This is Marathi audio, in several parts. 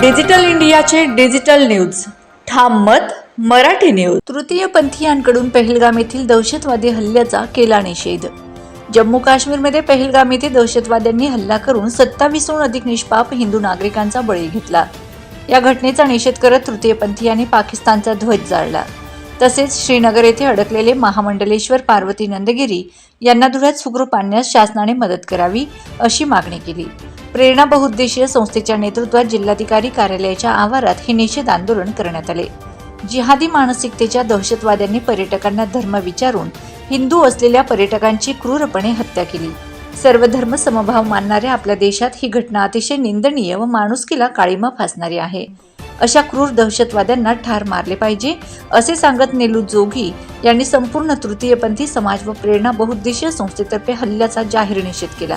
डिजिटल इंडियाचे डिजिटल न्यूज. ठाम मत मराठी न्यूज. तृतीयपंथीयांकडून पहलगाम येथील दहशतवादी हल्ल्याचा केला निषेध. जम्मू काश्मीरमध्ये पहलगाम येथे दहशतवाद्यांनी हल्ला करून सत्तावीसहून अधिक निष्पाप हिंदू नागरिकांचा बळी घेतला. या घटनेचा निषेध करत तृतीयपंथीयांनी पाकिस्तानचा ध्वज जाळला. तसेच श्रीनगर येथे अडकलेले महामंडलेश्वर पार्वती नंदगिरी यांना धुळ्यात सुखरूप आणण्यास शासनाने मदत करावी अशी मागणी केली. प्रेरणा बहुउद्देशीय संस्थेच्या नेतृत्वात जिल्हाधिकारी कार्यालयाच्या आवारात हे निषेध आंदोलन करण्यात आले. जिहादी मानसिकतेच्या दहशतवाद्यांनी पर्यटकांना धर्म विचारून हिंदू असलेल्या पर्यटकांची क्रूरपणे हत्या केली. सर्व धर्म समभाव मानणाऱ्या आपल्या देशात ही घटना अतिशय निंदनीय व माणुसकीला काळीमा फासणारी आहे. अशा क्रूर दहशतवाद्यांना ठार मारले पाहिजे असे सांगत नेलू जोगी यांनी संपूर्ण तृतीयपंथी समाज व प्रेरणा बहुउद्देशीय संस्थेतर्फे हल्ल्याचा जाहीर निषेध केला.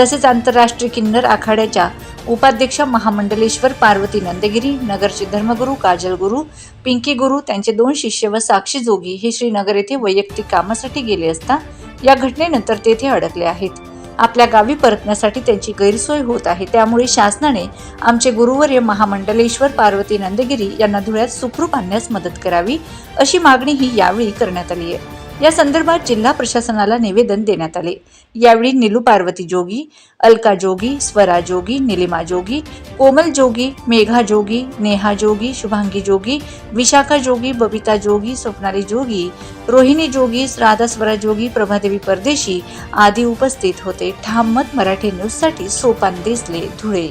तसेच आंतरराष्ट्रीय किन्नर आखाड्याच्या उपाध्यक्ष महामंडलेश्वर पार्वती नंदगिरी नगरचे धर्मगुरू काजल गुरु पिंकी गुरु त्यांचे दोन शिष्य व साक्षी जोगी हे श्रीनगर येथे वैयक्तिक कामासाठी गेले असता या घटनेनंतर तेथे अडकले आहेत. आपल्या गावी परतण्यासाठी त्यांची गैरसोय होत आहे. त्यामुळे शासनाने आमचे गुरुवर्य महामंडलेश्वर पार्वती नंदगिरी यांना धुळ्यात सुखरूप आणण्यास मदत करावी अशी मागणी ही यावेळी करण्यात आली आहे. या संदर्भात जिल्हा प्रशासनाला निवेदन देण्यात आले. यावेळी निलू पार्वती जोगी अलका जोगी स्वरा जोगी निलिमा जोगी कोमल जोगी मेघा जोगी नेहा जोगी शुभांगी जोगी विशाखा जोगी बबिता जोगी स्वप्नाली जोगी रोहिणी जोगी राधा स्वरा जोगी प्रभादेवी परदेशी आदी उपस्थित होते. ठाम मत मराठी न्यूजसाठी सोपान देसले धुळे.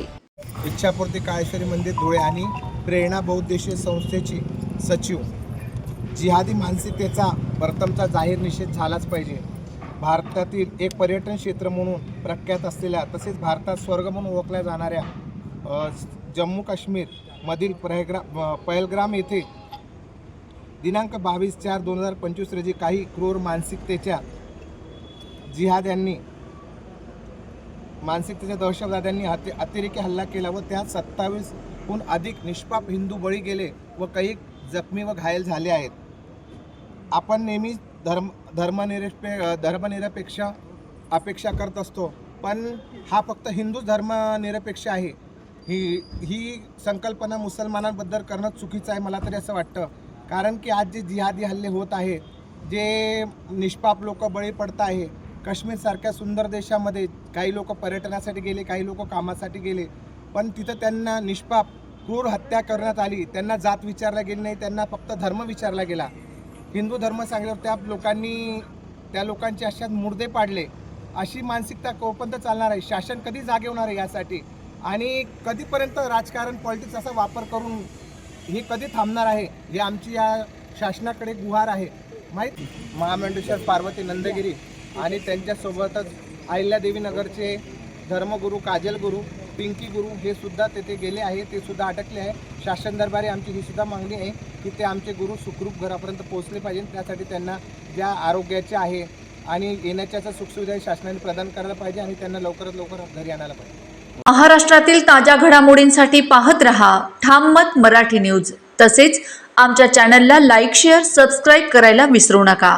इच्छापूर्ती काळेश्वरी मंदिर धुळे आणि प्रेरणा बहुद्देशीय संस्थेची सचिव जिहादी मानसिकतेचा प्रथमचा जाहीर निषेध झालाच पाहिजे. भारतातील एक पर्यटन क्षेत्र म्हणून प्रख्यात असलेल्या तसेच भारतात स्वर्ग म्हणून ओळखल्या जाणाऱ्या जम्मू काश्मीरमधील पहलग्रा अ, पहलग्राम येथे दिनांक बावीस चार दोन हजार पंचवीस रोजी काही क्रूर मानसिकतेच्या जिहाद्यांनी मानसिकतेच्या दहशतवाद्यांनी अति अतिरेकी हल्ला केला व त्यात सत्तावीसहून अधिक निष्पाप हिंदू बळी गेले व काही जखमी व घायल झाले आहेत. आपण नेहमी धर्म धर्मनिरपे धर्मनिरपेक्ष अपेक्षा करत असतो. पण हा फक्त हिंदू धर्मनिरपेक्ष आहे. ही ही संकल्पना मुसलमानांबद्दल करणं चुकीचं आहे मला तरी असं वाटतं. कारण की आज जे जिहादी हल्ले होत आहे जे निष्पाप लोक बळी पडत आहे काश्मीरसारख्या सुंदर देशामध्ये काही लोक पर्यटनासाठी गेले काही लोक कामासाठी गेले पण तिथं त्यांना निष्पाप क्रूर हत्या करण्यात आली त्यांना जात विचारला गेली नाही त्यांना फक्त धर्म विचारला गेला. हिंदू धर्म सांगितल्यावर त्या लोकांनी त्या लोकांचे अशात मुर्दे पाडले. अशी मानसिकता कोपर्यंत चालणार आहे. शासन कधी जागे होणार आहे यासाठी? आणि कधीपर्यंत राजकारण पॉलिटिक्स असा वापर करून हे कधी थांबणार आहे? हे आमची या शासनाकडे गुहार आहे. माहीत? महामंडेश्वर पार्वती नंदगिरी आणि त्यांच्यासोबतच अहिल्यादेवी नगरचे धर्मगुरू काजल गुरु पिंकी गुरु हे सुद्धा तेथे गेले आहे ते सुद्धा अटकले आहे शासन दरबारी आमची ही सुद्धा मागणी आहे की ते आमचे गुरु सुखरूप घरापर्यंत पोहोचले पाहिजे त्यासाठी त्यांना ज्या आरोग्याचे आहे आणि येण्याच्या ज्या सुखसुविधा शासनाने प्रदान करायला पाहिजे आणि त्यांना लवकरात लवकर घरी आणायला पाहिजे. महाराष्ट्रातील ताज्या घडामोडींसाठी पाहत रहा ठाम मत मराठी न्यूज. तसेच आमच्या चॅनलला लाईक शेअर सबस्क्राईब करायला विसरू नका.